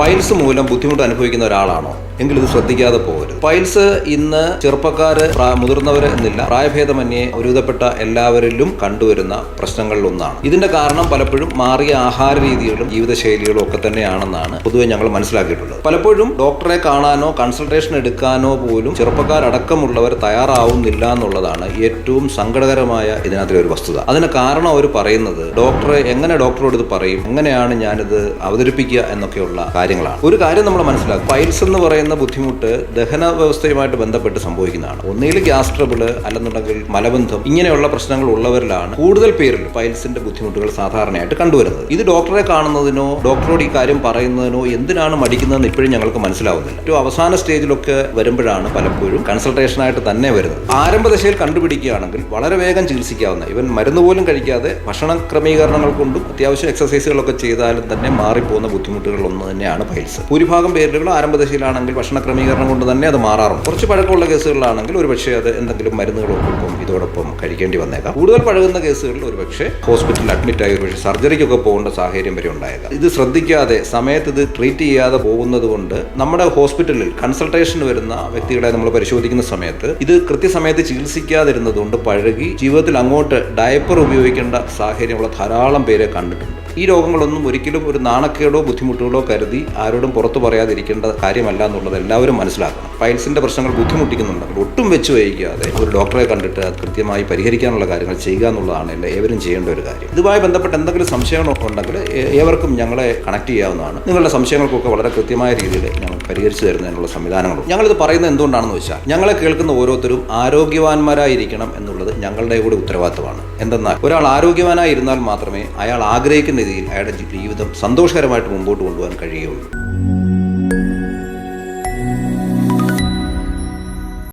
Piles മൂലം ബുദ്ധിമുട്ട് അനുഭവിക്കുന്ന ഒരാളാണോ? എങ്കിൽ ഇത് ശ്രദ്ധിക്കാതെ പോകരുത്. പൈൽസ് ഇന്ന് ചെറുപ്പക്കാര് മുതിർന്നവര് എന്നില്ല പ്രായഭേദമന്യേ ഒരുവിധപ്പെട്ട എല്ലാവരിലും കണ്ടുവരുന്ന പ്രശ്നങ്ങളിൽ ഒന്നാണ് ഇതിന്റെ കാരണം പലപ്പോഴും മാറിയ ആഹാര രീതികളും ജീവിതശൈലികളും ഒക്കെ തന്നെയാണെന്നാണ് പൊതുവെ ഞങ്ങൾ മനസ്സിലാക്കിയിട്ടുള്ളത്. പലപ്പോഴും ഡോക്ടറെ കാണാനോ കൺസൾട്ടേഷൻ എടുക്കാനോ പോലും ചെറുപ്പക്കാരടക്കമുള്ളവർ തയ്യാറാവുന്നില്ല എന്നുള്ളതാണ് ഏറ്റവും സങ്കടകരമായ ഇതിനകത്തിലെ ഒരു വസ്തുത. അതിന് കാരണം അവർ പറയുന്നത് ഡോക്ടറെ എങ്ങനെ ഡോക്ടറോട് ഇത് പറയും എങ്ങനെയാണ് ഞാനിത് അവതരിപ്പിക്കുക എന്നൊക്കെയുള്ള കാര്യങ്ങളാണ്. ഒരു കാര്യം നമ്മൾ മനസ്സിലാക്കും. പൈൽസ് എന്ന് പറയുന്ന ബുദ്ധിമുട്ട് ദഹന വ്യവസ്ഥയുമായിട്ട് ബന്ധപ്പെട്ട് സംഭവിക്കുന്നതാണ്. ഒന്നുകിൽ ഗ്യാസ് ട്രബിൾ അല്ലെന്നുണ്ടെങ്കിൽ മലബന്ധം ഇങ്ങനെയുള്ള പ്രശ്നങ്ങൾ ഉള്ളവരിലാണ് കൂടുതൽ പേരിൽ പൈൽസിന്റെ ബുദ്ധിമുട്ടുകൾ സാധാരണയായിട്ട് കണ്ടുവരുന്നത്. ഇത് ഡോക്ടറെ കാണുന്നതിനോ ഡോക്ടറോട് ഈ കാര്യം പറയുന്നതിനോ എന്തിനാണ് മടിക്കുന്നതെന്ന് ഇപ്പോഴും ഞങ്ങൾക്ക് മനസ്സിലാവുന്നില്ല. ഏറ്റവും അവസാന സ്റ്റേജിലൊക്കെ വരുമ്പോഴാണ് പലപ്പോഴും കൺസൾട്ടേഷനായിട്ട് തന്നെ വരുന്നത്. ആരംഭദശയിൽ കണ്ടുപിടിക്കുകയാണെങ്കിൽ വളരെ വേഗം ചികിത്സിക്കാവുന്ന ഇവൻ മരുന്ന് പോലും കഴിക്കാതെ ഭക്ഷണ ക്രമീകരണങ്ങൾ കൊണ്ടും അത്യാവശ്യം എക്സസൈസുകളൊക്കെ ചെയ്താലും തന്നെ മാറിപ്പോകുന്ന ബുദ്ധിമുട്ടുകൾ ഒന്ന് തന്നെയാണ് പൈൽസ്. ഭൂരിഭാഗം പേരുകൾ ആരംഭദശയിലാണെങ്കിൽ ഭക്ഷണ ക്രമീകരണം കൊണ്ട് തന്നെ അത് മാറാറുണ്ട്. കുറച്ച് പഴക്കമുള്ള കേസുകളിലാണെങ്കിൽ ഒരു പക്ഷേ അത് എന്തെങ്കിലും മരുന്നുകളോടൊപ്പം ഇതോടൊപ്പം കഴിക്കേണ്ടി വന്നേക്കാം. കൂടുതൽ പഴകുന്ന കേസുകളിൽ ഒരു പക്ഷേ ഹോസ്പിറ്റലിൽ അഡ്മിറ്റ് ആയി ഒരുപക്ഷെ സർജറിക്കൊക്കെ പോകേണ്ട സാഹചര്യം വരെ ഉണ്ടായേക്കാം. ഇത് ശ്രദ്ധിക്കാതെ സമയത്ത് ഇത് ട്രീറ്റ് ചെയ്യാതെ പോകുന്നത് കൊണ്ട് നമ്മുടെ ഹോസ്പിറ്റലിൽ കൺസൾട്ടേഷൻ വരുന്ന വ്യക്തികളെ നമ്മൾ പരിശോധിക്കുന്ന സമയത്ത് ഇത് കൃത്യസമയത്ത് ചികിത്സിക്കാതിരുന്നതുകൊണ്ട് പഴകി ജീവിതത്തിൽ അങ്ങോട്ട് ഡയപ്പർ ഉപയോഗിക്കേണ്ട സാഹചര്യമുള്ള ധാരാളം പേരെ കണ്ടിട്ടുണ്ട്. ഈ രോഗങ്ങളൊന്നും ഒരിക്കലും ഒരു നാണക്കേടോ ബുദ്ധിമുട്ടുകളോ കരുതി ആരോടും പുറത്തു പറയാതിരിക്കേണ്ട കാര്യമല്ല എന്നുള്ളത് എല്ലാവരും മനസ്സിലാക്കണം. പൈൽസിന്റെ പ്രശ്നങ്ങൾ ബുദ്ധിമുട്ടിക്കുന്നുണ്ടെങ്കിൽ ഒട്ടും വെച്ച് വയ്ക്കാതെ ഒരു ഡോക്ടറെ കണ്ടിട്ട് അത് കൃത്യമായി പരിഹരിക്കാനുള്ള കാര്യങ്ങൾ ചെയ്യുക എന്നുള്ളതാണ് എല്ലാ ഏവരും ചെയ്യേണ്ട ഒരു കാര്യം. ഇതുമായി ബന്ധപ്പെട്ട് എന്തെങ്കിലും സംശയങ്ങളൊക്കെ ഉണ്ടെങ്കിൽ ഏവർക്കും ഞങ്ങളെ കണക്ട് ചെയ്യാവുന്നതാണ്. നിങ്ങളുടെ സംശയങ്ങൾക്കൊക്കെ വളരെ കൃത്യമായ രീതിയിൽ ഞങ്ങൾ പരിഹരിച്ചു തരുന്നതിനുള്ള സംവിധാനങ്ങളും ഞങ്ങളിത് പറയുന്നത് എന്തുകൊണ്ടാണെന്ന് വെച്ചാൽ ഞങ്ങളെ കേൾക്കുന്ന ഓരോരുത്തരും ആരോഗ്യവാന്മാരായിരിക്കണം എന്നുള്ളത് ഞങ്ങളുടെ കൂടെ ഉത്തരവാദിത്തമാണ് എന്തെന്നാൽ ഒരാൾ ആരോഗ്യവാനായി ഇരുന്നാൽ മാത്രമേ അയാൾ ആഗ്രഹിക്കുന്ന രീതിയിൽ അയാളുടെ ജീവിതം സന്തോഷകരമായിട്ട് മുമ്പോട്ട് കൊണ്ടുപോകാൻ കഴിയുകയുള്ളൂ.